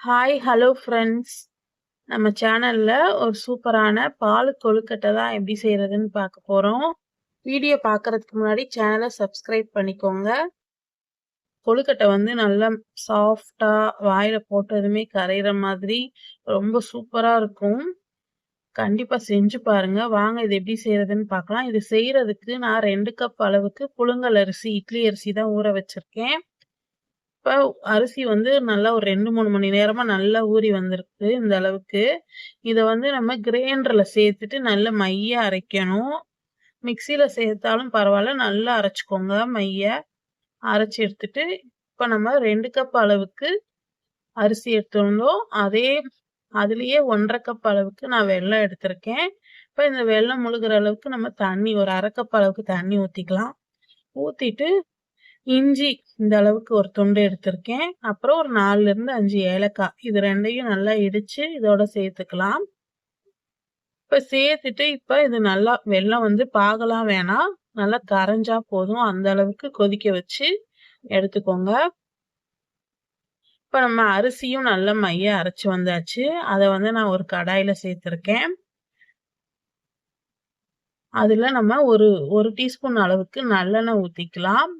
Hi hello friends நம்ம சேனல்ல ஒரு சூப்பரான பால் கொழுக்கட்டை தான் எப்படி செய்யறதுன்னு பார்க்க போறோம். வீடியோ பார்க்குறதுக்கு முன்னாடி சேனலை சப்ஸ்கிரைப் பண்ணிக்கோங்க. கொழுக்கட்டை வந்து நல்லா சாஃப்டாக வாயில போட்டதுமே கரையிற மாதிரி ரொம்ப சூப்பராக இருக்கும். கண்டிப்பாக செஞ்சு பாருங்க. வாங்க இது எப்படி செய்யறதுன்னு பார்க்கலாம். இது செய்யறதுக்கு நான் ரெண்டு கப் அளவுக்கு புழுங்கல் அரிசி இட்லி அரிசி தான் ஊற வச்சிருக்கேன். இப்போ அரிசி வந்து நல்லா ஒரு ரெண்டு மூணு மணி நேரமாக நல்லா ஊறி வந்திருக்கு இந்த அளவுக்கு. இதை வந்து நம்ம கிரைண்டரில் சேர்த்துட்டு நல்ல மைய அரைக்கணும். மிக்சியில் சேர்த்தாலும் பரவாயில்ல நல்லா அரைச்சிக்கோங்க மைய. அரைச்சி எடுத்துட்டு இப்போ நம்ம ரெண்டு கப் அளவுக்கு அரிசி எடுத்துருந்தோம். அதே அதுலேயே ஒன்றரை கப் அளவுக்கு நான் வெள்ளம் எடுத்திருக்கேன். இப்போ இந்த வெள்ளம் முழுகிற அளவுக்கு நம்ம தண்ணி ஒரு அரை கப் அளவுக்கு தண்ணி ஊற்றிக்கலாம் ஊற்றிட்டு இஞ்சி இந்த அளவுக்கு ஒரு துண்டு எடுத்திருக்கேன். அப்புறம் ஒரு நாலுல இருந்து அஞ்சு ஏலக்காய். இது ரெண்டையும் நல்லா இடிச்சு இதோட சேர்த்துக்கலாம். இப்ப சேர்த்துட்டு இப்ப இது நல்லா வெள்ளம் வந்து பாகலாம் வேணாம் நல்லா கரைஞ்சா போதும். அந்த அளவுக்கு கொதிக்க வச்சு எடுத்துக்கோங்க. இப்ப நம்ம அரிசியும் நல்ல மைய அரைச்சு வந்தாச்சு. அதை வந்து நான் ஒரு கடாயில சேர்த்துருக்கேன். அதுல நம்ம ஒரு ஒரு டீஸ்பூன் அளவுக்கு நல்லெண்ணெய் ஊத்திக்கலாம்.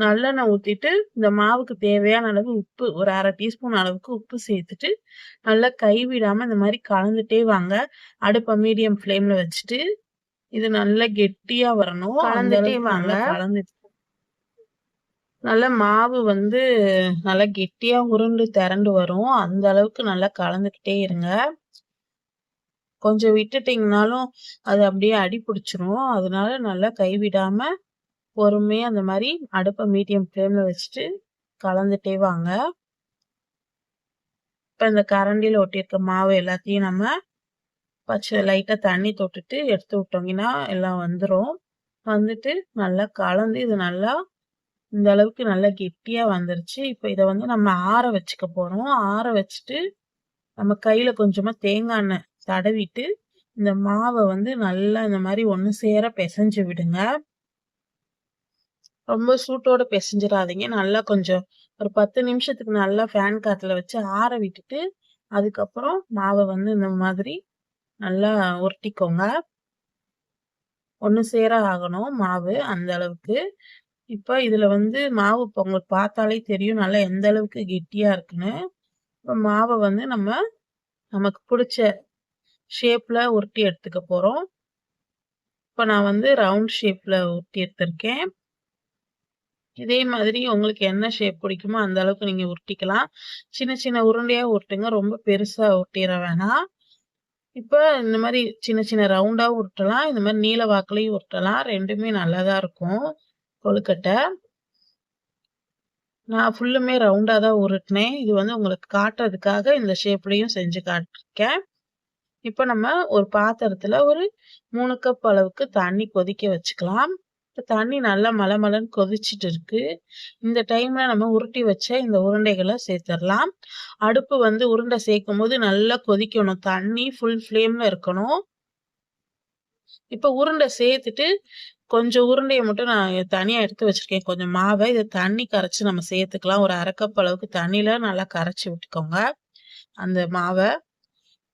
நல்லெண்ணெய் ஊற்றிட்டு இந்த மாவுக்கு தேவையான அளவு உப்பு ஒரு அரை டீஸ்பூன் அளவுக்கு உப்பு சேர்த்துட்டு நல்லா கைவிடாம இந்த மாதிரி கலந்துட்டே வாங்க. அடுப்பை மீடியம் ஃப்ளேம்ல வச்சுட்டு இது நல்லா கெட்டியா வரணும். கலந்துட்டே வாங்க. கலந்துட்டு. நல்ல மாவு வந்து நல்லா கெட்டியா உருண்டு திரண்டு வரும். அந்த அளவுக்கு நல்லா கலந்துக்கிட்டே இருங்க. கொஞ்சம் விட்டுட்டீங்கனாலும் அது அப்படியே அடி பிடிச்சிரும் அதனால நல்லா கைவிடாம பொறுமையாக அந்த மாதிரி அடுப்பை மீடியம் ஃப்ளேமில் வச்சுட்டு கலந்துட்டே வாங்க. இப்போ இந்த கரண்டியில் ஒட்டியிருக்க மாவு எல்லாத்தையும் நம்ம பச்சை லைட்டாக தண்ணி தொட்டுட்டு எடுத்து விட்டோங்கன்னா எல்லாம் வந்துடும் வந்துட்டு நல்லா கலந்து இது நல்லா இந்த அளவுக்கு நல்லா கெட்டியாக வந்துருச்சு. இப்போ இதை வந்து நம்ம ஆற வச்சுக்க போகிறோம் ஆற வச்சுட்டு நம்ம கையில் கொஞ்சமாக தேங்காய் எண்ணெய் தடவிட்டு இந்த மாவை வந்து நல்லா இந்த மாதிரி ஒன்று சேர பிசைஞ்சு விடுங்க. ரொம்ப சூட்டோட பிசைஞ்சிடாதீங்க நல்லா கொஞ்சம் ஒரு பத்து நிமிஷத்துக்கு நல்லா ஃபேன் காற்றுல வச்சு ஆற விட்டுட்டு அதுக்கப்புறம் மாவை வந்து இந்த மாதிரி நல்லா உருட்டிக்கோங்க. ஒன்று சேர ஆகணும் மாவு அந்த அளவுக்கு. இப்போ இதில் வந்து மாவு இப்போ உங்களுக்கு பார்த்தாலே தெரியும். நல்லா எந்த அளவுக்கு கெட்டியாக இருக்குன்னு. இப்போ மாவை வந்து நம்ம நமக்கு பிடிச்ச ஷேப்பில் உருட்டி எடுத்துக்க போகிறோம் இப்போ நான் வந்து ரவுண்ட் ஷேப்பில் உருட்டி எடுத்திருக்கேன். இதே மாதிரி உங்களுக்கு என்ன ஷேப் பிடிக்குமோ அந்த அளவுக்கு நீங்க உருட்டிக்கலாம். சின்ன சின்ன உருண்டையா உருட்டுங்க. ரொம்ப பெருசா உருட்டிட வேணாம். இப்ப இந்த மாதிரி சின்ன சின்ன ரவுண்டா உருட்டலாம். இந்த மாதிரி நீல வாக்குலையும் உருட்டலாம். ரெண்டுமே நல்லாதான் இருக்கும். கொழுக்கட்டை. நான் ஃபுல்லுமே ரவுண்டா தான் உருட்டினேன். இது வந்து உங்களுக்கு காட்டுறதுக்காக இந்த ஷேப்லயும் செஞ்சு காட்டிருக்கேன். இப்ப நம்ம ஒரு பாத்திரத்துல ஒரு மூணு கப் அளவுக்கு தண்ணி கொதிக்க வச்சுக்கலாம். தண்ணி நல்லா மலை மலன்னு கொதிச்சுட்டு இருக்கு. இந்த டைம்ல நம்ம உருட்டி வச்ச இந்த உருண்டைகளை சேர்த்துடலாம். அடுப்பு வந்து உருண்டை சேர்க்கும் போது நல்லா கொதிக்கணும். தண்ணி ஃபுல் ஃப்ளேம்ல இருக்கணும். இப்போ உருண்டை சேர்த்துட்டு கொஞ்சம் உருண்டையை மட்டும் நான் தனியாக எடுத்து வச்சிருக்கேன். கொஞ்சம் மாவை இதை தண்ணி கரைச்சி நம்ம சேர்த்துக்கலாம். ஒரு அரைக்கப் அளவுக்கு தண்ணியில நல்லா கரைச்சி விட்டுக்கோங்க. அந்த மாவை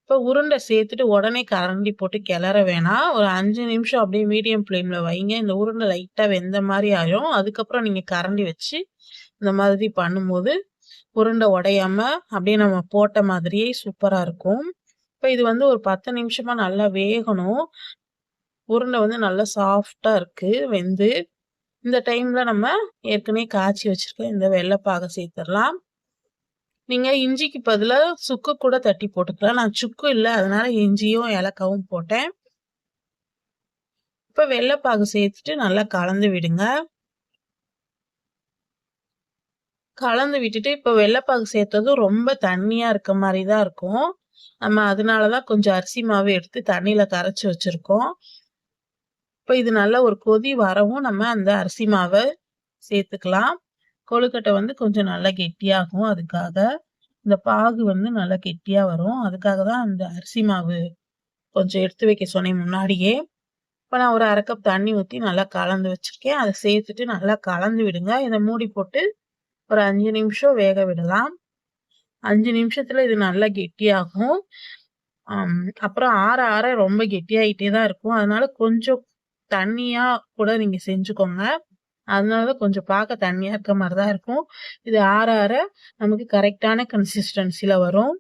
இப்போ உருண்டை சேர்த்துட்டு உடனே கரண்டி போட்டு கிளற வேணாம் ஒரு அஞ்சு நிமிஷம் அப்படியே மீடியம் ஃப்ளேமில் வைங்க. இந்த உருண்டை லைட்டாக வெந்த மாதிரி ஆயிரும். அதுக்கப்புறம் நீங்கள் கரண்டி வச்சு இந்த மாதிரி பண்ணும்போது உருண்டை உடையாம அப்படியே நம்ம போட்ட மாதிரியே சூப்பராக இருக்கும். இப்போ இது வந்து ஒரு பத்து நிமிஷமாக நல்லா வேகணும். உருண்டை வந்து நல்லா சாஃப்டாக இருக்குது வெந்து. இந்த டைமில் நம்ம ஏற்கனவே காய்ச்சி வச்சுருக்க இந்த வெள்ளைப்பாக சேர்த்துடலாம். நீங்க இஞ்சிக்கு பதிலாக சுக்கு கூட தட்டி போட்டுக்கலாம். நான் சுக்கு இல்லை அதனால இஞ்சியும் ஏலக்காவும் போட்டேன். இப்ப வெள்ளைப்பாகு சேர்த்துட்டு நல்லா கலந்து விடுங்க. கலந்து விட்டுட்டு இப்ப வெள்ளைப்பாகு சேர்த்ததும் ரொம்ப தண்ணியா இருக்க மாதிரி தான் இருக்கும். நம்ம அதனாலதான் கொஞ்சம் அரிசி மாவு எடுத்து தண்ணியில கரைச்சி வச்சிருக்கோம். இப்ப இது நல்லா ஒரு கொதி வரவும் நம்ம அந்த அரிசி மாவை சேர்த்துக்கலாம். கொழுக்கட்டை வந்து கொஞ்சம் நல்லா கெட்டியாகும் அதுக்காக. இந்த பாகு வந்து நல்லா கெட்டியாக வரும். அதுக்காக தான் அந்த அரிசி மாவு கொஞ்சம் எடுத்து வைக்க சொன்னேன் முன்னாடியே. இப்போ நான் ஒரு அரை கப் தண்ணி ஊற்றி நல்லா கலந்து வச்சுருக்கேன். அதை சேர்த்துட்டு நல்லா கலந்து விடுங்க. இதை மூடி போட்டு ஒரு அஞ்சு நிமிஷம் வேக விடலாம். அஞ்சு நிமிஷத்தில் இது நல்லா கெட்டியாகும். அப்புறம் ஆற ஆற ரொம்ப கெட்டியாகிட்டே தான் இருக்கும். அதனால கொஞ்சம் தண்ணியாக கூட நீங்கள் செஞ்சுக்கோங்க. அதனாலதான் கொஞ்சம் பார்க்க தண்ணியா இருக்க மாதிரிதான் இருக்கும். இது ஆற ஆற நமக்கு கரெக்டான கன்சிஸ்டன்சில வரும்.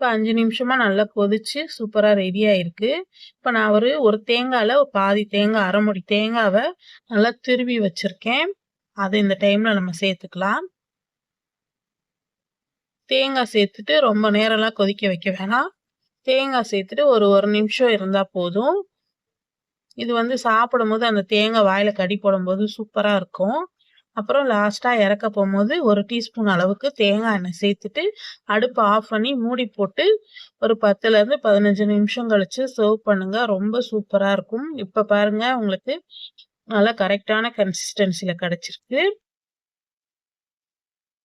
இப்போ அஞ்சு நிமிஷமா நல்லா கொதிச்சு சூப்பராக ரெடி ஆயிருக்கு. இப்போ நான் ஒரு ஒரு தேங்காயில் பாதி தேங்காய் அரை முடி தேங்காவை நல்லா திருவி வச்சிருக்கேன். அதை இந்த டைம்ல நம்ம சேர்த்துக்கலாம். தேங்காய் சேர்த்துட்டு ரொம்ப நேரம்லாம் கொதிக்க வைக்க வேணாம். தேங்காய் சேர்த்துட்டு ஒரு ஒரு நிமிஷம் இருந்தால் போதும். இது வந்து சாப்பிடும்போது அந்த தேங்காய் வாயில கடி போடும்போது சூப்பரா இருக்கும். அப்புறம் லாஸ்டா இறக்க போகும்போது ஒரு டீஸ்பூன் அளவுக்கு தேங்காய் எண்ணெய் சேர்த்துட்டு அடுப்பை ஆஃப் பண்ணி மூடி போட்டு ஒரு பத்துல இருந்து பதினஞ்சு நிமிஷம் கழிச்சு சர்வ் பண்ணுங்க. ரொம்ப சூப்பரா இருக்கும். இப்ப பாருங்க உங்களுக்கு நல்லா கரெக்டான கன்சிஸ்டன்சியில் கிடைச்சிருக்கு.